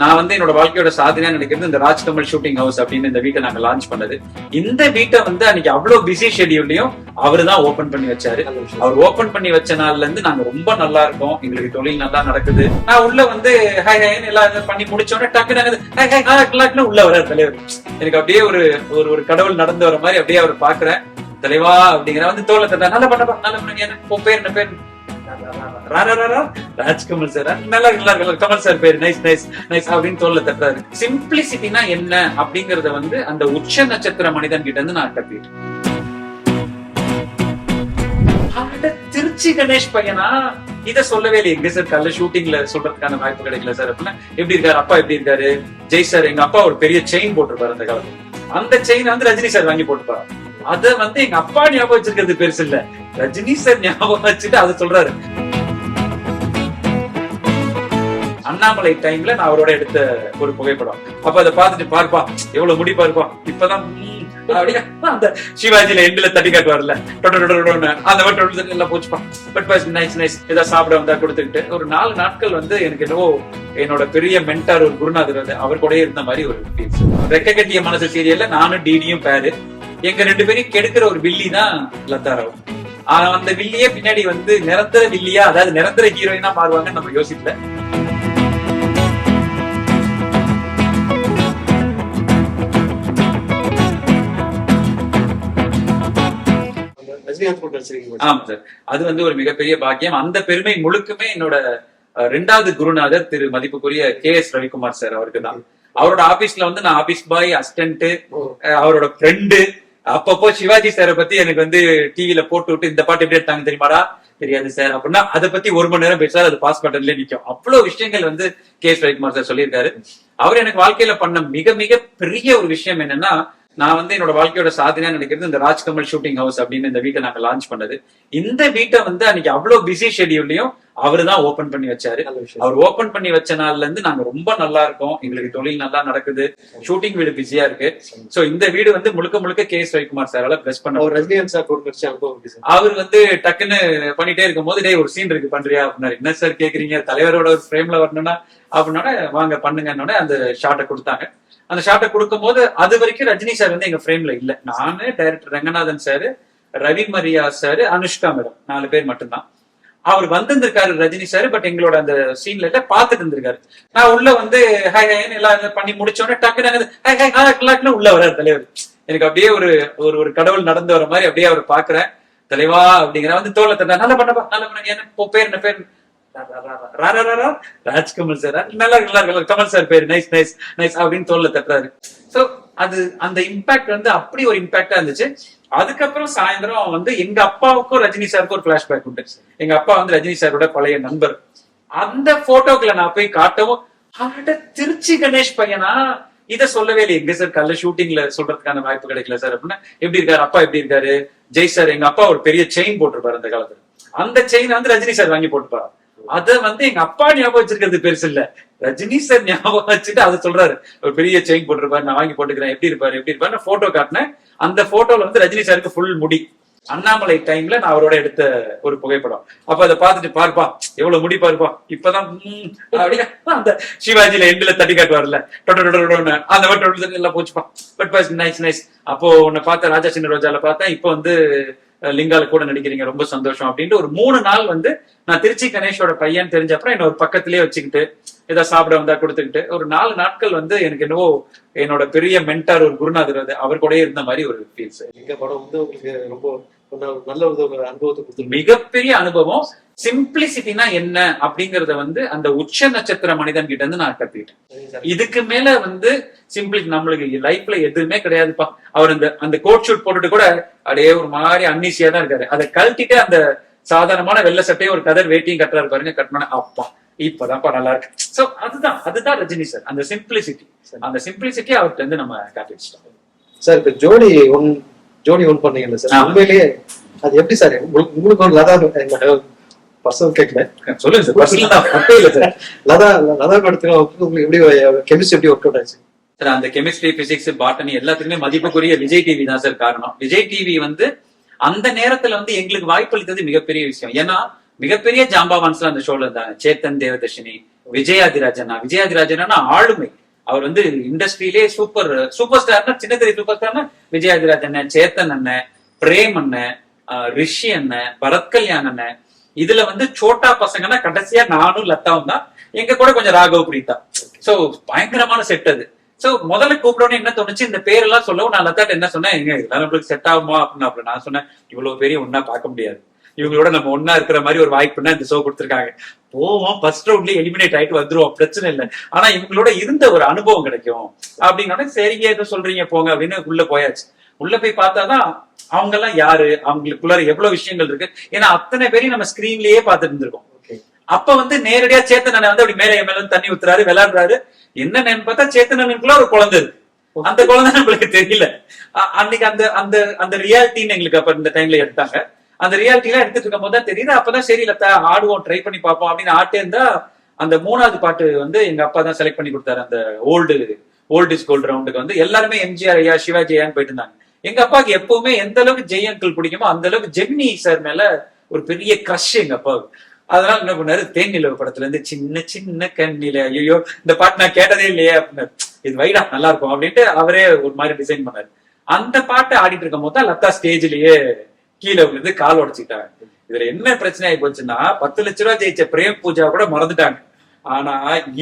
நான் வந்து என்னோட வாழ்க்கையோட சாதனையா நினைக்கிறது இந்த ராஜ்கமல் ஷூட்டிங் ஹவுஸ் அப்படின்னு இந்த வீட்டை நாங்க லான்ச் பண்ணது. இந்த வீட்டை வந்து அன்னைக்கு அவ்வளவு பிஸி ஷெடியூல்லையும் அவரு தான் ஓபன் பண்ணி வச்சாரு. அவர் ஓபன் பண்ணி வச்ச நாள்ல இருந்து நாங்க ரொம்ப நல்லா இருக்கோம். எங்களுக்கு தொழில் நல்லா நடக்குது. நான் உள்ள வந்து ஹாய் ஹாய் எல்லாம் பண்ணி முடிச்ச உடனே டக்கு நாங்க ஹாய் ஹாய் ஹாய் உள்ள வர தலைவர். எனக்கு அப்படியே ஒரு ஒரு ஒரு கடவுள் நடந்து வர மாதிரி அப்படியே அவர் பாக்குறேன் தலைவா அப்படிங்கிற வந்து தோலை தட்டா நல்ல பண்ண நல்ல பண்ணுங்க பேர் என்ன பேர். ராஜ்கமல் சார் நல்லா நல்லா இருக்கு. கமல் சார் பேர். நைஸ் நைஸ் நைஸ் அப்படின்னு தோல்ல தட்டுறாரு. சிம்பிளிசிட்டினா என்ன அப்படிங்கறத வந்து அந்த உச்ச நட்சத்திர மனிதன் கிட்ட இருந்து நான் கத்துக்கிட்டேன். திருச்சி கணேஷ் பையனா? இத சொல்லவே இல்லை எங்க சார் கல்ல ஷூட்டிங்ல சொல்றதுக்கான வாய்ப்பு கிடைக்கல சார் அப்படின்னா எப்படி இருக்காரு? அப்பா எப்படி இருக்காரு? ஜெய் சார் எங்க அப்பா ஒரு பெரிய செயின் போட்டிருப்பாரு அந்த காலத்துல. அந்த செயின் வந்து ரஜினி சார் வாங்கி போட்டுப்பாரு அத வந்து எங்க அப்பா ஞாபகம் வச்சிருக்கிறது பெருசு இல்ல. ரஜினி சார் ஞாபகம் வச்சுட்டு அதை சொல்றாரு. அண்ணாமலை டைம்ல நான் அவரோட எடுத்த ஒரு புகைப்படம். அப்ப அதை பார்த்துட்டு பார்ப்பா எவ்வளவு முடி பார்ப்பா. இப்பதான் அப்படியே அந்த சிவாஜில எண்டுல தட்டி காட்டுவார்ல. அந்த மாதிரி எல்லாம் போச்சுப்பா. பட் நைஸ் நைஸ் ஏதாவது சாப்பிட வந்தா கொடுத்துக்கிட்டு. ஒரு நாலு நாட்கள் வந்து எனக்கு என்னவோ என்னோட பெரிய மென்டார் ஒரு குருநாதர் வந்து அவர் கூட இருந்த மாதிரி ஒரு ஃபீல்ஸ் ரெக்க கட்டிய மனசு சீரியல்ல நானும் டிடியும் பேரு. எங்க ரெண்டு பேரையும் கெடுக்கிற ஒரு வில்லி தான் லதா ராவ் அந்த வில்லியே பின்னாடி வந்து நிரந்தர வில்லியா அதாவது நிரந்தர ஹீரோயினா மாறுவாங்கன்னு நம்ம யோசிக்கல. ஆமா சார். அது வந்து ஒரு மிகப்பெரிய பாக்கியம். அந்த பெருமை முழுக்குமே என்னோட ரெண்டாவது குருநாதர் திரு மதிப்புக்குரிய கே எஸ் ரவிக்குமார் சார் அவருக்கு தான். அவரோட ஆபீஸ்ல வந்து நான் ஆபீஸ் பாய் அசிஸ்டன்ட். அவரோட ஃப்ரெண்டு அப்பப்போ சிவாஜி சாரை பத்தி எனக்கு வந்து டிவில போட்டு விட்டு இந்த பாட்டு எப்படி எடுத்தாங்க தெரியுமாடா? தெரியாது சார் அப்படின்னா அதை பத்தி ஒரு மணி நேரம் பேசாரு அது பாஸ் பட்டன்ல நிற்கும் அவ்வளவு விஷயங்கள் வந்து கே எஸ் ரவிக்குமார் சார் சொல்லியிருக்காரு. அவர் எனக்கு வாழ்க்கையில பண்ண மிக மிக பெரிய ஒரு விஷயம் என்னன்னா நான் வந்து என்னோட வாழ்க்கையோட சாதனையா நினைக்கிறது இந்த ராஜ்கமல் ஷூட்டிங் ஹவுஸ் அப்படின்னு இந்த வீட்டை நாங்க லான்ச் பண்ணது. இந்த வீட்டை வந்து அன்னைக்கு அவ்வளவு பிஸி ஷெடியூல்லையும் அவரு தான் ஓபன் பண்ணி வச்சாரு. அவர் ஓபன் பண்ணி வச்ச நாள்ல இருந்து நாங்க ரொம்ப நல்லா இருக்கோம். எங்களுக்கு தொழில் நல்லா நடக்குது. ஷூட்டிங் வீடு பிஸியா இருக்கு. சோ இந்த வீடு வந்து முழுக்க முழுக்க கே எஸ் ரவிக்குமார் சாரால பிரஸ் பண்ண அவர் ரஜினிகாந்த் சார் கூட நடிச்ச அனுபவம் எப்படி சார் அவர் வந்து டக்குன்னு பண்ணிட்டே இருக்கும் போது டேய் ஒரு சீன் இருக்கு பண்றியா? அப்படின்னாரு. என்ன சார் கேக்குறீங்க? தலைவரோட ஒரு ஃப்ரேம்ல வரணும்னா? அப்படின்னோட வாங்க பண்ணுங்கன்னோட அந்த ஷாட்டை கொடுத்தாங்க. அந்த ஷாட்டை கொடுக்கும் போது அது வரைக்கும் ரஜினி சார் வந்து எங்க ஃப்ரேம்ல இல்ல. நானு director Ranganathan sir Ravi Mariya sir Anushka madam நாலு பேர் மட்டும்தான். அவர் வந்திருந்திருக்காரு ரஜினி சார் பட் எங்களோட அந்த சீன்ல இல்ல பாத்துட்டு இருந்திருக்காரு. நான் உள்ள வந்து ஹாய் ஹாய் எல்லாம் பண்ணி முடிச்ச உடனே நாங்க ஹாய் ஹாய் ஹாய் கிளாக்னு உள்ள வர்றாரு தலைவர். எனக்கு அப்படியே ஒரு ஒரு ஒரு கடவுள் நடந்து வர மாதிரி அப்படியே அவர் பாக்குறேன் தலைவா அப்படிங்கிற வந்து தோலை தந்தா நல்ல பண்ணப்பா நல்ல பண்ண என்ன பேர் என்ன பேர் ரா, ரா, ரா, ரா. ராஜ்கமல் சார் நல்லா நல்லா இருக்கு. கமல் சார் பேர் நைஸ் நைஸ் நைஸ் அப்படின்னு தோல்ல தட்டுறாரு. சோ அது அந்த இம்பாக்ட் வந்து அப்படி ஒரு இம்பாக்டா இருந்துச்சு. அதுக்கப்புறம் சாயந்தரம் வந்து எங்க அப்பாவுக்கும் ரஜினி சாருக்கும் ஒரு பிளாஷ்பேக் உண்டு. எங்க அப்பா வந்து ரஜினி சாரோட பழைய நண்பர். அந்த போட்டோக்களை நான் போய் காட்டவும் அட திருச்சி கணேஷ் பையனா? இத சொல்லவே இல்லை எங்க சார் கல்ல ஷூட்டிங்ல சொல்றதுக்கான வாய்ப்பு கிடைக்கல சார் அப்படின்னா எப்படி இருக்காரு? அப்பா எப்படி இருக்காரு? ஜெய் சார் எங்க அப்பா ஒரு பெரிய செயின் போட்டிருப்பாரு அந்த காலத்துல. அந்த செயின் வந்து ரஜினி சார் வாங்கி போட்டுப்பாரு. அத வந்து எங்க அப்பா ஞாபகம் வச்சிருக்கிறது பெருசு இல்ல. ரஜினி சார் ஞாபகம் வச்சுட்டு அதை சொல்றாரு. ஒரு பெரிய செயின் போட்டிருப்பாரு நான் வாங்கி போட்டுக்கிறேன். எப்படி இருப்பாரு? எப்படி இருப்பாரு போட்டோ காட்டினேன். அந்த போட்டோல வந்து ரஜினி சாருக்கு ஃபுல் முடி. அண்ணாமலை டைம்ல நான் அவரோட எடுத்த ஒரு புகைப்படம். அப்ப அதை பார்த்துட்டு பார்ப்பா எவ்வளவு முடி பாருப்பா. இப்பதான் அப்படியே அந்த சிவாஜியில எண்டுல தட்டி காட்டுவார்ல. டொடன்னு. அந்த மாதிரி எல்லாம் போச்சுப்பா. பட் நைஸ் நைஸ் அப்போ உன்னை பார்த்த ராஜா சின்ன ரோஜால பார்த்தேன். இப்போ வந்து லிங்கால கூட நடிக்கிறீங்க. ரொம்ப சந்தோஷம். அப்படின்ட்டு ஒரு மூணு நாள் வந்து நான் திருச்சி கணேஷோட பையன் தெரிஞ்ச அப்புறம் என்ன ஒரு பக்கத்திலேயே வச்சுக்கிட்டு ஏதாவது சாப்பிட வந்தா கொடுத்துக்கிட்டு. ஒரு நாலு நாட்கள் வந்து எனக்கு என்னவோ என்னோட பெரிய மென்டார் ஒரு குருநாதர் அவர் கூடயே இருந்த மாதிரி ஒரு ஃபீல்ஸ் எங்க படம் வந்து உங்களுக்கு ரொம்ப நல்ல- ஒரு அனுபவத்தை கொடுத்துருக்கு. மிகப்பெரிய அனுபவம் சிம்பிளிசிட்டினா என்ன அப்படிங்கறத வந்து அந்த உச்ச நட்சத்திர மனிதன் கிட்ட இருந்து நான் கத்துக்கிட்டேன். இதுக்கு மேல வந்து சிம்பிளி நம்மளுக்கு லைஃப்ல எதுவுமே கிடையாதுப்பா. அவர் அந்த அந்த கோட் ஷூட் போட்டுட்டு கூட அப்படியே ஒரு மாதிரி அன்னீசியா தான் இருக்காரு. அதை கழட்டிட்டு அந்த சாதாரணமான வெள்ளை சட்டையும் ஒரு கதர் வேட்டியும் கட்டுறாரு பாருங்க கட்டினோட அப்பா. இப்பதான்ப்பா நல்லா இருக்கு. சோ அதுதான் அதுதான் ரஜினி சார் அந்த சிம்பிளிசிட்டி அந்த சிம்பிளிசிட்டி அவர்கிட்ட இருந்து நம்ம காப்பிச்சிட்டோம் சார் இப்ப ஜோடி ஒன் ஜோடி ஒன் பண்ணீங்கல்ல சார். உண்மையிலேயே அது எப்படி சார் உங்களுக்கு ஒரு லதா பர்சனல் கேட்கல சொல்லுங்க சார் பர்சனல் இல்ல சார் லதா லதா படத்துல உங்களுக்கு எப்படி கெமிஸ்ட்ரி எப்படி ஒர்க் அவுட் ஆச்சு? சார் அந்த கெமிஸ்ட்ரி பிசிக்ஸ் பாட்டனி எல்லாத்துக்குமே மதிப்புக்குரிய விஜய் டிவி தான் சார் காரணம். விஜய் டிவி வந்து அந்த நேரத்துல வந்து எங்களுக்கு வாய்ப்பளித்தது மிகப்பெரிய விஷயம். ஏன்னா மிகப்பெரிய ஜாம்பாவான்ஸ்ல அந்த ஷோல இருந்தாங்க. சேத்தன் தேவதர்ஷினி விஜயாதிராஜனா விஜயாதிராஜனா ஆளுமை. அவர் வந்து இண்டஸ்ட்ரியிலே சூப்பர் சூப்பர் ஸ்டார்னா சின்ன சூப்பர் ஸ்டார்னா விஜயாதிராஜ் அண்ணன் சேத்தன் அண்ணன் பிரேம் அண்ணன் ரிஷி அண்ணன் பரத் கல்யாண் அண்ணன். இதுல வந்து சோட்டா பசங்கன்னா கடைசியா நானும் லத்தாவும் தான். எங்க கூட கொஞ்சம் ராகவ் பிரீதா. சோ பயங்கரமான செட் அது. சோ முதல்ல கூப்பிடணும் என்ன தோணுச்சு? இந்த பேரெல்லாம் சொல்லவும் நான் லத்தாட்ட என்ன சொன்னேன்? எங்க இதெல்லாம் நம்மளுக்கு செட் ஆகுமா? அப்படின்னு அப்புறம் நான் சொன்னேன். இவ்வளவு பெரிய ஒன்னா பார்க்க முடியாது. இவங்களோட நம்ம ஒன்னா இருக்கிற மாதிரி ஒரு வாய்ப்புன்னா இந்த ஷோ கொடுத்துருக்காங்க. போவோம் ஃபர்ஸ்ட் ரவுண்ட்லயே எலிமினேட் ஆயிட்டு வந்துருவோம் பிரச்சனை இல்லை. ஆனா இவங்களோட இருந்த ஒரு அனுபவம் கிடைக்கும். அப்படின்னோட சரிங்க எதை சொல்றீங்க போங்க அப்படின்னு உள்ள போயாச்சு. உள்ள போய் பார்த்தாதான் அவங்க எல்லாம் யாரு அவங்களுக்குள்ளார எவ்வளவு விஷயங்கள் இருக்கு. ஏன்னா அத்தனை பேரையும் நம்ம ஸ்கிரீன்லயே பார்த்துட்டு இருந்திருக்கோம். அப்ப வந்து நேரடியா சேத்தனனை வந்து அப்படி மேல மேல தண்ணி ஊத்துறாரு விளையாடுறாரு என்னன்னு பார்த்தா சேத்தனனுக்குள்ள ஒரு குழந்தை இருக்கு. அந்த குழந்தை நம்மளுக்கு தெரியல. அன்னைக்கு அந்த அந்த அந்த ரியாலிட்டின்னு எங்களுக்கு அப்ப இந்த டைம்ல எடுத்தாங்க. அந்த ரியாலிட்டிலாம் எடுத்துட்டு இருக்கும் போது தான் தெரியுது. அப்பதான் சரி லத்தா ஆடுவோம் ட்ரை பண்ணி பார்ப்போம் அப்படின்னு ஆட்டே இருந்தா அந்த மூணாவது பாட்டு வந்து எங்க அப்பா தான் செலக்ட் பண்ணி கொடுத்தாரு. அந்த ஓல்டு ஓல்டு இஸ் கோல்டு ரவுண்டுக்கு வந்து எல்லாருமே எம்ஜிஆர் ஐயா சிவா ஜெயான்னு போயிட்டு இருந்தாங்க. எங்க அப்பாவுக்கு எப்பவுமே எந்த அளவுக்கு ஜெய் அங்கிள் பிடிக்குமோ அந்த அளவுக்கு ஜெமினி சார் மேல ஒரு பெரிய கஷ் எங்க அப்பாவுக்கு. அதனால என்ன பண்ணாரு? தேன் நிலவு படத்துல இருந்து சின்ன சின்ன கண்ணில ஐயோ இந்த பாட்டு நான் கேட்டதே இல்லையே அப்படின்னாரு. இது வைடா நல்லா இருக்கும் அப்படின்ட்டு அவரே ஒரு மாதிரி டிசைன் பண்ணாரு. அந்த பாட்டை ஆடிட்டு இருக்கும் போது தான் லதா ஸ்டேஜ்லயே கீழே விழுந்து கால் உடைச்சுட்டாங்க இதுல என்ன பிரச்சனை ஆகி போச்சுன்னா பத்து லட்ச ரூபாய் ஜெயிச்ச பிரேம் பூஜா கூட மறந்துட்டாங்க. ஆனா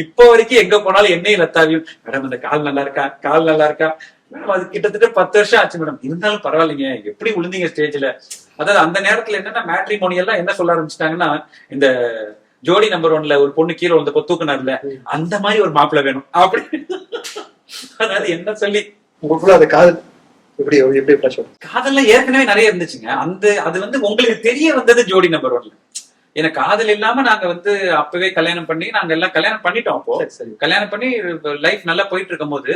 இப்போ வரைக்கும் எங்க போனாலும் என்னையும் லத்தாவியும் மேடம் இந்த கால் நல்லா இருக்கா? கால் நல்லா இருக்கா? மேடம் அது கிட்டத்தட்ட பத்து வருஷம் ஆச்சு மேடம். இருந்தாலும் பரவாயில்லைங்க. எப்படி விழுந்தீங்க ஸ்டேஜ்ல அதாவது அந்த நேரத்துல என்னன்னா மேட்ரிமோனி எல்லாம் என்ன சொல்ல ஆரம்பிச்சிட்டாங்கன்னா இந்த ஜோடி நம்பர் ஒன்ல ஒரு பொண்ணு கீழே வந்து தூக்குனார்ல அந்த மாதிரி ஒரு மாப்பிள்ளை வேணும். அப்படி. அதாவது என்ன சொல்லி உங்களுக்குள்ள அந்த எப்படி எப்படி ஆகும்? காதல்ல ஏற்கனவே நிறைய இருந்துச்சுங்க. அந்த அது வந்து உங்களுக்கு தெரிய வந்தது ஜோடி நம்பர் ஒன்ல. ஏன்னா காதல் இல்லாம நாங்க வந்து அப்பவே கல்யாணம் பண்ணி நாங்க எல்லாம் கல்யாணம் பண்ணிட்டோம் அப்போ. கல்யாணம் பண்ணி லைஃப் நல்லா போயிட்டு இருக்கும் போது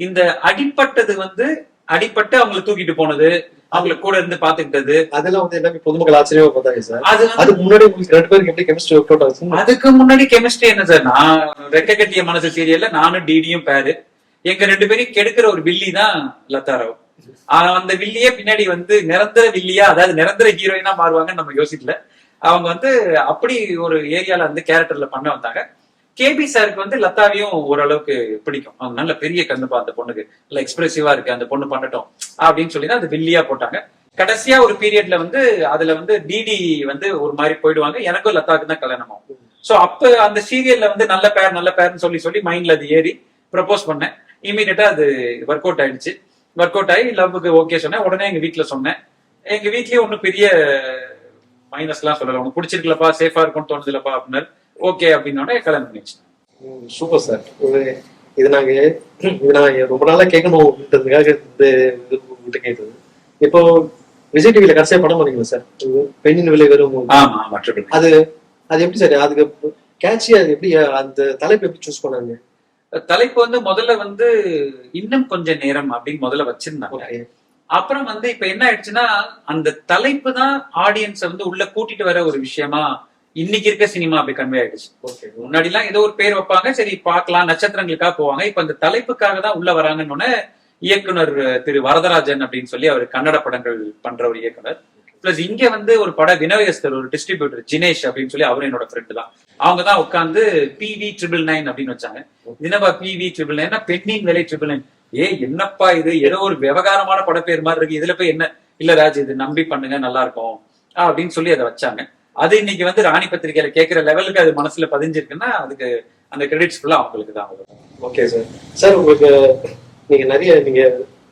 இந்த அடிப்பட்டது வந்து அடிப்பட்டு அவங்களை தூக்கிட்டு போனது அவங்கள கூட இருந்து பாத்துக்கிட்டது அதெல்லாம் வந்து எல்லாமே பொதுமக்கள் ஆச்சரியமா பார்த்தாங்க சார். அது அதுக்கு முன்னாடி உங்களுக்கு ரெண்டு பேருக்கு எப்படி கெமிஸ்ட்ரி ஒர்க் அவுட் ஆகுது அதுக்கு முன்னாடி கெமிஸ்ட்ரி என்ன சார்? நான் ரெக்க கட்டிய மனசு சீரியல்ல நானும் டிடியும் பேரு எங்க ரெண்டு பேரையும் கெடுக்கிற ஒரு வில்லி தான் லதா ராவ் ஆனா அந்த வில்லியே பின்னாடி வந்து நிரந்தர வில்லியா அதாவது நிரந்தர ஹீரோயினா மாறுவாங்கன்னு நம்ம யோசிக்கல. அவங்க வந்து அப்படி ஒரு ஏரியால வந்து கேரக்டர்ல பண்ண வந்தாங்க. கேபி சாருக்கு வந்து லதாவையும் ஓரளவுக்கு பிடிக்கும். அவங்க நல்ல பெரிய கண்ணுப்பா அந்த பொண்ணுக்கு. நல்ல எக்ஸ்பிரசிவா இருக்கு அந்த பொண்ணு பண்ணட்டும் அப்படின்னு சொல்லி தான் அது வில்லியா போட்டாங்க. கடைசியா ஒரு பீரியட்ல வந்து அதுல வந்து டிடி வந்து ஒரு மாதிரி போயிடுவாங்க. எனக்கும் லத்தாக்கு தான் கல்யாணம் ஆகும். சோ அப்ப அந்த சீரியல்ல வந்து நல்ல பேர் நல்ல பேர்னு சொல்லி சொல்லி மைண்ட்ல அது ஏறி ப்ரப்போஸ் பண்ணேன். இமீடியட்டா அது ஒர்க் அவுட் ஆயிடுச்சு. ஒர்க் அவுட் ஆகி லவ்வுக்கு ஓகே சொன்னேன். உடனே எங்க வீட்ல சொன்னேன். எங்க வீட்லயும் ஒன்றும் பெரிய மைனஸ் எல்லாம் சொல்லல. உனக்கு பிடிச்சிருக்கலப்பா சேஃபா இருக்கும்னு தோணுதுலப்பா அப்படின்னாரு. ஓகே அப்படின்னோட கல்யாணம் பண்ணிச்சு சூப்பர் சார் இது நாங்க இது நான் ரொம்ப நாளா கேட்கணும் அப்படின்றதுக்காக இந்த கேட்டது. இப்போ விஜய் டிவில கடைசியா படம் பண்ணீங்களா சார் பெண்ணின் விலை வெறும் அது அது எப்படி சார் அதுக்கு கேட்சியா எப்படி அந்த தலைப்பு எப்படி சூஸ் பண்ணாங்க? தலைப்பு வந்து முதல்ல வந்து இன்னும் கொஞ்ச நேரம் அப்படின்னு முதல்ல வச்சிருந்தாங்க. அப்புறம் வந்து இப்ப என்ன ஆயிடுச்சுன்னா அந்த தலைப்பு தான் ஆடியன்ஸை வந்து உள்ள கூட்டிட்டு வர ஒரு விஷயமா இன்னைக்கு இருக்க சினிமா அப்படி கன்வே ஆயிடுச்சு. ஓகே. முன்னாடி எல்லாம் ஏதோ ஒரு பேர் வைப்பாங்க சரி பார்க்கலாம் நட்சத்திரங்களுக்காக போவாங்க. இப்ப அந்த தலைப்புக்காக தான் உள்ள வராங்கன்னு உடனே இயக்குனர் திரு வரதராஜன் அப்படின்னு சொல்லி அவர் கன்னட படங்கள் பண்ற ஒரு இயக்குனர். பிளஸ் இங்க வந்து ஒரு பட வினவயஸ்தர் ஒரு டிஸ்ட்ரிபியூட்டர் ஜினேஷ் அப்படின்னு சொல்லி அவர் என்னோட ஃப்ரெண்டு தான். அவங்க தான் உட்காந்து பிவி ட்ரிபிள் நைன் அப்படின்னு வச்சாங்க. தினபா பிவி ட்ரிபிள் நைன் பெண்ணின் விலை ட்ரிபிள் நைன் ஏ என்னப்பா இது? ஏதோ ஒரு விவகாரமான படப்பேர் மாதிரி இருக்கு. இதுல போய் என்ன? இல்ல ராஜ் இது நம்பி பண்ணுங்க நல்லா இருக்கும் அப்படின்னு சொல்லி அதை வச்சாங்க. அது இன்னைக்கு வந்து ராணி பத்திரிகையில கேட்கிற லெவலுக்கு அது மனசுல பதிஞ்சிருக்குன்னா அதுக்கு அந்த கிரெடிட்ஸ் ஃபுல்லா அவங்களுக்கு தான் வரும். ஓகே சார் சார் உங்களுக்கு நீங்க நிறைய நீங்க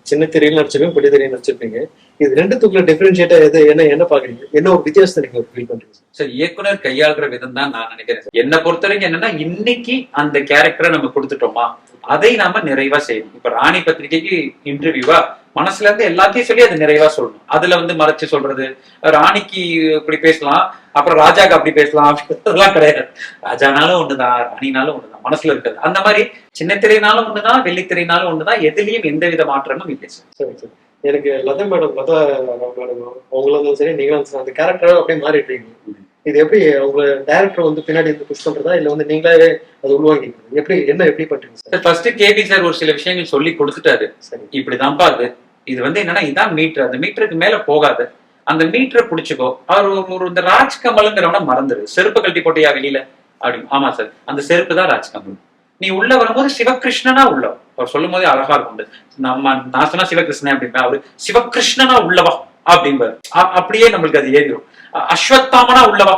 சின்ன திரையில் நடிச்சிருப்பீங்க பெரிய திரையில் நடிச்சிருப்பீங்க. இது ரெண்டுத்துக்குள்ள டிஃபரன்ஷியேட்டா எது என்ன என்ன பாக்குறீங்க என்ன ஒரு வித்தியாசத்தை நீங்க ஃபீல் பண்றீங்க? சார் இயக்குனர் கையாளுற விதம் தான் நான் நினைக்கிறேன். என்னை பொறுத்த வரைக்கும் என்னன்னா இன்னைக்கு அந்த கேரக்டரை நம்ம கொடுத்துட்டோமா? அதை நாம நிறைவா செய்யணும். இப்ப ராணி பத்திரிகைக்கு இன்டர்வியூவா மனசுல இருந்து எல்லாத்தையும் சொல்லி அது நிறைவா சொல்லணும். அதுல வந்து மறைச்சு சொல்றது ராணிக்கு இப்படி பேசலாம் அப்புறம் ராஜாக்கு அப்படி பேசலாம் அப்படின்றதெல்லாம் கிடையாது. ராஜானாலும் ஒண்ணுதான் ராணினாலும் ஒண்ணுதான் மனசுல இருக்கிறது. அந்த மாதிரி சின்ன திரைனாலும் ஒண்ணுதான் வெள்ளித்திரைனாலும் ஒண்ணுதான் எதுலயும் எந்த வித மாற்றமும் இல்லை சார். எனக்கு லதா மேடம் லதா மேடம் அவங்களும் சரி நீங்களும் அந்த கேரக்டரா அப்படியே மாறிடுறீங்க இது எப்படி உங்க டைரக்டர் வந்து பின்னாடி இருந்து புஷ் பண்றதா? இல்ல வந்து நீங்களே அது உள்வாங்கிக்கிறீங்க எப்படி என்ன எப்படி பண்றீங்க சார் ஃபர்ஸ்ட் கேபி சார் ஒரு சில விஷயங்கள் சொல்லி கொடுத்துட்டாரு. சரி. இப்படிதான்ப்பா அது. இது வந்து என்னன்னா இதான் மீட்டர் அந்த மீட்டருக்கு மேல போகாது. அந்த மீட்டரை புடிச்சுக்கோ. அவர் ஒரு- இந்த ராஜ் கமலுங்கிறவன மறந்துரு. செருப்பு கழட்டி போட்டியா வெளியில? அப்படி. ஆமா சார் அந்த செருப்பு தான் ராஜ்கமல். நீ உள்ள வரும்போது சிவகிருஷ்ணனா உள்ள அவர் சொல்லும் போதே அழகா இருக்கும் நம்ம நான் சொன்னா சிவகிருஷ்ணன் அப்படின்பேன் அவரு சிவகிருஷ்ணனா உள்ளவா அப்படிம்பாரு. அப்படியே நம்மளுக்கு அது ஏறிடும் அஸ்வத்தாமனா உள்ளவா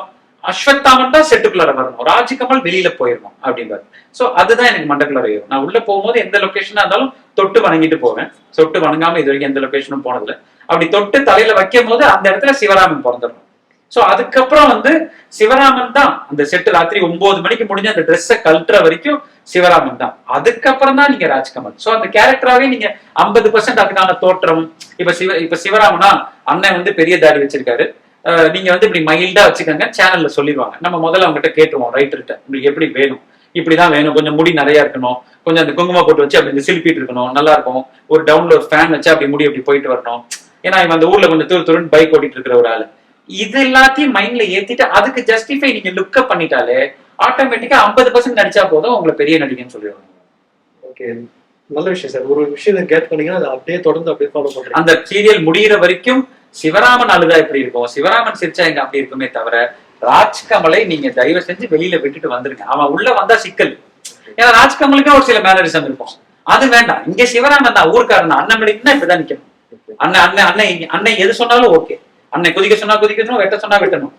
அஸ்வத்தாமன் தான் செட்டுக்குள்ளார வரணும். ராஜ்கமல் வெளியில போயிடணும் அப்படிம்பாரு. சோ அதுதான் எனக்கு மண்டக்குள்ளார ஏறும். நான் உள்ள போகும்போது எந்த லொகேஷனா இருந்தாலும் தொட்டு வணங்கிட்டு போவேன். தொட்டு வணங்காம இது வரைக்கும் எந்த லொகேஷனும் போனதில்ல. அப்படி தொட்டு தலையில வைக்கும் போது அந்த இடத்துல சிவராமன் பிறந்துடணும். சோ அதுக்கப்புறம் வந்து சிவராமன் தான் அந்த செட்டு ராத்திரி ஒன்பது மணிக்கு முடிஞ்ச அந்த ட்ரெஸ்ஸை கழட்டுற வரைக்கும் சிவராமன் தான். அதுக்கப்புறம் தான் நீங்க ராஜ்கமல். சோ அந்த கேரக்டராவே நீங்க ஐம்பது பர்சன்ட் அதுக்கான தோற்றம். இப்ப சிவ இப்ப சிவராமனா அண்ணன் வந்து பெரிய தாடி வச்சிருக்காரு. நீங்க வந்து இப்படி மைல்டா வச்சுக்கோங்க சேனல்ல சொல்லிடுவாங்க. நம்ம முதல்ல அவங்ககிட்ட கேட்டுருவோம் ரைட்டர்கிட்ட உங்களுக்கு எப்படி வேணும்? இப்படிதான் வேணும். கொஞ்சம் முடி நிறைய இருக்கணும். கொஞ்சம் அந்த குங்கும போட்டு வச்சு அப்படி இந்த சிலிப்பிட்டு இருக்கணும். நல்லா இருக்கும். ஒரு டவுன்ல ஒரு ஃபேன் வச்சு அப்படி முடி அப்படி போயிட்டு வரணும். ஏன்னா இவன் அந்த ஊர்ல கொஞ்சம் தூர் தூரன்னு பைக் ஓட்டிட்டு இருக்கிற ஒரு ஆளு. இது எல்லாத்தையும் மைண்ட்ல ஏத்திட்டு அதுக்கு ஜஸ்டிஃபை நீங்க லுக்கப் பண்ணிட்டாலே ஆட்டோமேட்டிக்கா ஐம்பது பர்சன்ட் நடிச்சா போதும் உங்களை பெரிய நடிகன்னு சொல்லிடுவாங்க. ஓகே நல்ல விஷயம் சார். ஒரு விஷயத்தை கேட் பண்ணீங்கன்னா அதை அப்படியே தொடர்ந்து அப்படியே ஃபாலோ பண்றீங்க. அந்த சீரியல் முடியிற வரைக்கும் சிவராமன் அழுதா எப்படி இருக்கும்? சிவராமன் சிரிச்சா எங்க அப்படி இருக்குமே தவிர ராஜ்கமலை நீங்க தயவு செஞ்சு வெளியில விட்டுட்டு வந்துருங்க. அவன் உள்ள வந்தா சிக்கல். ஏன்னா ராஜ்கமலுக்கு ஒரு சில மேனரிசம் இருக்கும். அது வேண்டாம். இங்க சிவராமன் தான் ஊருக்காரன் அண்ணன் மணிக்குன்னா இப்படிதான் நிக்கணும். அண்ணன் அண்ணன் அண்ணன் அண்ணன் எது சொன்னாலும் ஓகே அன்னை குதிக்க சொன்னா குதிக்கணும் வெட்ட சொன்னா வெட்டணும்.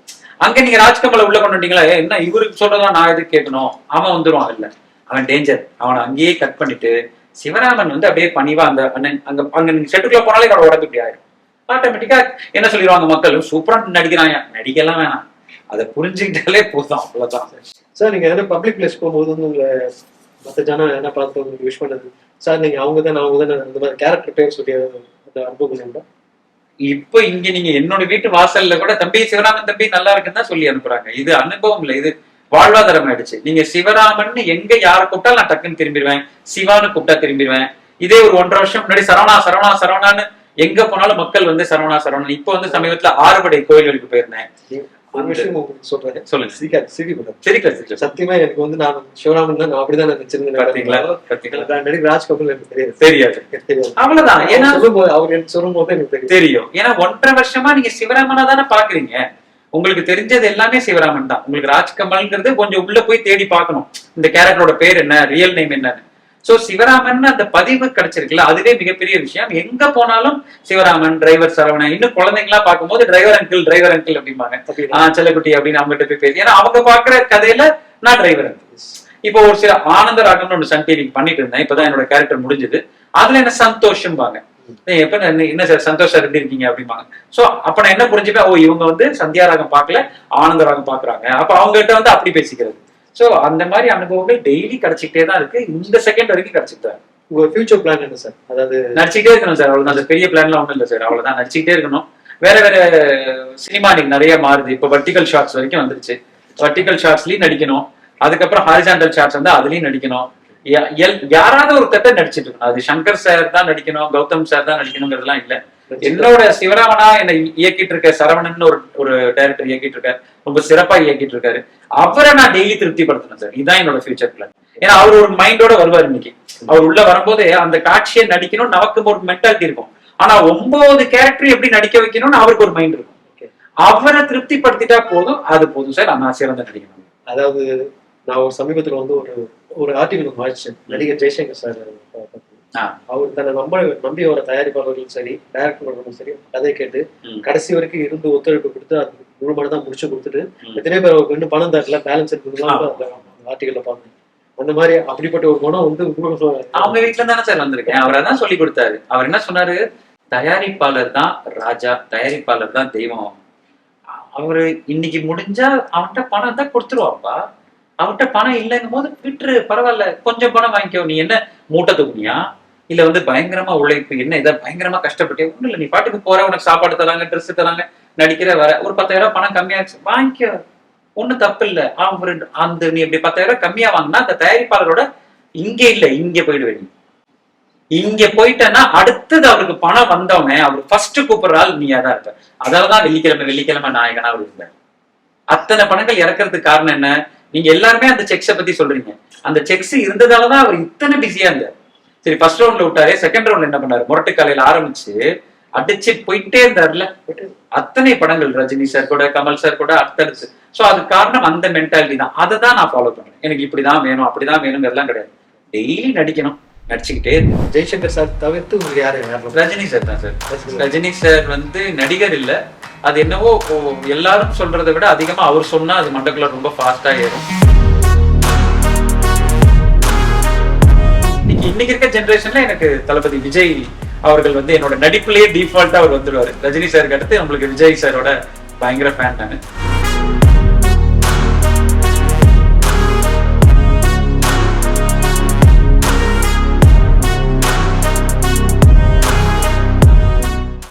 அங்க நீங்க ராஜ்கமலை உள்ள கொண்டு வந்தீங்களா என்ன இவருக்கு சொல்றதா நான் எதுக்கு கேட்கணும்? அவன் வந்துருவான் இல்ல அவன் டேஞ்சர் அவனை அங்கேயே கட் பண்ணிட்டு சிவராமன் வந்து அப்படியே பணிவா அந்த அண்ணன் அங்க அங்க நீங்க செட்டுக்குள்ள போனாலே அவனோட உடம்பு இப்படி ஆயிடும் ஆட்டோமேட்டிக்கா என்ன சொல்லிடுவாங்க மக்கள்? சூப்பரா நடிக்கிறாங்க. நடிக்கலாம் வேணாம். அதை புரிஞ்சுக்கிட்டாலே போதும் அவ்வளவுதான். சார் நீங்க எதனா பப்ளிக் பிளேஸ் போகும்போது வந்து உங்களை மத்த ஜனம் என்ன பார்த்து உங்களுக்கு விஷ் பண்ணது? சார் நீங்க அவங்க தானே அவங்க தானே அந்த மாதிரி கேரக்டர் பேர் சொல்லி அந்த அனுபவம் உண்டா? இப்ப இங்க நீங்க என்னோட வீட்டு வாசல்ல கூட தம்பி சிவராமன் தம்பி நல்லா இருக்குன்னு தான் சொல்லி அனுப்புறாங்க. இது அனுபவம் இல்ல இது வாழ்வாதாரம் ஆயிடுச்சு. நீங்க சிவராமன் எங்க யார கூப்பிட்டாலும் நான் டக்குன்னு திரும்பிடுவேன். சிவான்னு கூப்பிட்டா திரும்பிடுவேன். இதே ஒரு ஒன்றரை வருஷம் முன்னாடி சரவணா சரவணா சரவணான்னு எங்க போனாலும் மக்கள் வந்து சரவணா சரவணன் இப்போ வந்து சமீபத்துல ஆறுபடை கோயில்களுக்கு போயிருந்தேன். ஒரு விஷயம் உங்களுக்கு சொல்றேன். சொல்லுங்க. சிரிக்கா சிரிக்க கூடாது சரி கருத்து சத்தியமா எனக்கு வந்து நான் சிவராமன் தான் நான் அப்படிதான் நினைச்சிருந்தேன் பாத்தீங்களா நடிகர் ராஜ் கபூர் எனக்கு தெரியாது. தெரியாது. தெரியாது. அவ்வளவுதான். ஏன்னா அவர் எனக்கு சொல்லும் போது எனக்கு தெரியும். தெரியும். ஏன்னா ஒன்றரை வருஷமா நீங்க சிவராமனா தானே பாக்குறீங்க. உங்களுக்கு தெரிஞ்சது எல்லாமே சிவராமன் தான். உங்களுக்கு ராஜ்கமல்ங்கிறது கொஞ்சம் உள்ள போய் தேடி பார்க்கணும். இந்த கேரக்டரோட பேர் என்ன? ரியல் நேம் என்னன்னு. சோ சிவராமன் அந்த பதிவு கிடைச்சிருக்குல்ல அதுவே மிகப்பெரிய விஷயம். எங்க போனாலும் சிவராமன் டிரைவர் சரவணன் இன்னும் குழந்தைங்களா பார்க்கும்போது டிரைவர் அங்கிள் டிரைவர் அங்கிள் அப்படிம்பாங்க. ஆஹ் செல்லக்குட்டி அப்படின்னு அவங்ககிட்ட போய் பேசி ஏன்னா அவங்க பாக்குற கதையில நான் டிரைவர் அங்கிள் இப்போ ஒரு சில ஆனந்த ராகம்னு ஒன்று சன் டிவி பண்ணிட்டு இருந்தேன். இப்பதான் என்னோட கேரக்டர் முடிஞ்சது. அதுல என்ன சந்தோஷம்பாங்க. ஏய், எப்ப என்ன- சார் சந்தோஷ் சார் எப்படி இருக்கீங்க அப்படிம்பாங்க. சோ அப்ப நான் என்ன புரிஞ்சுப்பேன்? ஓ இவங்க வந்து சந்தியா ராகம் பார்க்கல ஆனந்த ராகம் பாக்குறாங்க அப்ப அவங்க கிட்ட வந்து அப்படி பேசிக்கிறது. சோ அந்த மாதிரி அனுபவங்கள் டெய்லி கிடைச்சிக்கிட்டே தான் இருக்கு. இந்த செகண்ட் வரைக்கும் கிடைச்சிட்டு. உங்க ஃபியூச்சர் பிளான் என்ன சார் அதாவது நடிச்சுக்கிட்டே இருக்கணும் சார் அவ்வளவுதான். அந்த பெரிய பிளான்லாம் ஒண்ணும் இல்ல சார் அவ்வளவுதான். நடிச்சுக்கிட்டே இருக்கணும். வேற வேற சினிமா இன்னைக்கு நிறைய மாறுது. இப்போ வர்டிகல் ஷார்ட்ஸ் வரைக்கும் வந்துருச்சு. வர்டிகல் ஷார்ட்ஸ்லயும் நடிக்கணும். அதுக்கப்புறம் ஹாரிசாண்டல் ஷார்ட்ஸ் வந்து அதுலயும் நடிக்கணும். யாராவது ஒரு கத்தை நடிச்சிட்டு இருக்கணும். அது சங்கர் சார் தான் நடிக்கணும் கௌதம் சார் தான் நடிக்கணுங்கிறதுலாம் இல்ல. என்னோட சிவராமனா என்னை இயக்கிட்டு இருக்க சரவணன் ஒரு ஒரு டைரக்டர் இயக்கிட்டு இருக்காரு ரொம்ப சிறப்பா இயக்கிட்டு இருக்காரு அவரை நான் டெய்லி திருப்திப்படுத்தணும் சார். இதுதான் என்னோட ஃபியூச்சர் பிளான் ஏன்னா அவர் ஒரு மைண்டோட வருவார் இன்னைக்கு. அவர் உள்ள வரும்போது அந்த காட்சியை நடிக்கணும் நமக்கு ஒரு மென்டாலிட்டி இருக்கும். ஆனா ஒன்பது கேரக்டர் எப்படி நடிக்க வைக்கணும்னு அவருக்கு ஒரு மைண்ட் இருக்கும். அவரை திருப்திப்படுத்திட்டா போதும். அது போதும் சார். நான் சிறந்த நடிக்கணும் அதாவது நான் ஒரு சமீபத்துல வந்து ஒரு ஒரு ஆர்டிகல் வாசிச்சேன். நடிகர் ஜெய்சங்கர் சார். அவர் தன்னை நம்ப நம்பி வர தயாரிப்பாளர்களும் சரி டேரக்டர்களும் சரி கதை கேட்டு. கடைசி வரைக்கும் இருந்து ஒத்துழைப்பு கொடுத்து அது முழு மனதா முடிச்சு கொடுத்துட்டு. எத்தனை பேர் அவருக்கு இன்னும் பணம் தரல பேலன்ஸ் இருக்குதுலாம் ஆர்டிகல்ல பாக்கணும் அந்த மாதிரி அப்படிப்பட்ட ஒரு குணம் வந்து அவங்க வீட்டுல தானே சார் வந்திருக்கேன். அவர் அதான் சொல்லி கொடுத்தாரு. அவர் என்ன சொன்னாரு? தயாரிப்பாளர் தான் ராஜா தயாரிப்பாளர் தான் தெய்வம். அவரு இன்னைக்கு முடிஞ்சா அவன்கிட்ட பணம் தான் கொடுத்துருவாப்பா. அவன்கிட்ட பணம் இல்லைங்கும் போது விட்டுரு பரவாயில்ல கொஞ்சம் பணம் வாங்கிக்கோ. நீ என்ன மூட்டை தூக்குனியா இல்ல வந்து பயங்கரமா உழைப்பு என்ன இதை பயங்கரமா கஷ்டப்பட்டே ஒண்ணு இல்ல நீ பாட்டுக்கு போற உனக்கு சாப்பாடு தராங்க ட்ரெஸ் தராங்க நடிக்கிற வர ஒரு பத்தாயிரம் பணம் கம்மியாச்சு வாங்கிக்க. ஒண்ணும் தப்பு இல்ல. அவர் அந்த நீ இப்படி பத்தாயிரம் கம்மியா வாங்கினா அந்த தயாரிப்பாளரோட இங்க இல்ல இங்க போயிடுவேன் இங்க போயிட்டேன்னா அடுத்தது அவருக்கு பணம் வந்தவனே அவர் ஃபர்ஸ்ட் கூப்பிடுறாள் நீயா தான் இருப்ப. அதாலதான் வெள்ளிக்கிழமை வெள்ளிக்கிழமை நாயகனா அவர் இருந்தார். அத்தனை பணங்கள் இறக்குறதுக்கு காரணம் என்ன? நீங்க எல்லாருமே அந்த செக்ஸை பத்தி சொல்றீங்க. அந்த செக்ஸ் இருந்ததாலதான் அவர் இத்தனை பிஸியா இருந்தார். சரி ஃபர்ஸ்ட் ரவுண்ட்ல விட்டாரு. செகண்ட் ரவுண்ட்ல என்ன பண்ணாரு? முரட்டு காலையில ஆரம்பிச்சு அடிச்சு போயிட்டே இருந்தாருல. அத்தனை படங்கள் ரஜினி சார் கூட கமல் சார் கூட அடுத்தடுத்து. ஸோ அதுக்கு காரணம் அந்த மென்டாலிட்டி தான். அதை தான் நான் ஃபாலோ பண்றேன். எனக்கு இப்படிதான் வேணும் அப்படிதான் வேணுங்கிறதுலாம் கிடையாது. டெய்லி நடிக்கணும். நடிச்சுக்கிட்டே இருக்கணும். ஜெய்சங்கர் சார் தவிர்த்து உங்களுக்கு யாரு? ரஜினி சார் தான் சார் ரஜினி. சார் வந்து நடிகர் இல்ல. அது என்னவோ எல்லாரும் சொல்றதை விட அதிகமா அவர் சொன்னா அது மண்டக்குள்ள ரொம்ப ஃபாஸ்டா ஏறும். இன்னைக்கு இருக்க ஜெனரேஷன்ல எனக்கு தளபதி விஜய் அவர்கள் வந்து என்னோட நடிப்புலயே டிஃபால்ட்டா அவர் வந்துருவாரு. ரஜினி சாருக்கு அடுத்து நம்மளுக்கு விஜய் சாரோட பயங்கர ஃபேன் நான்.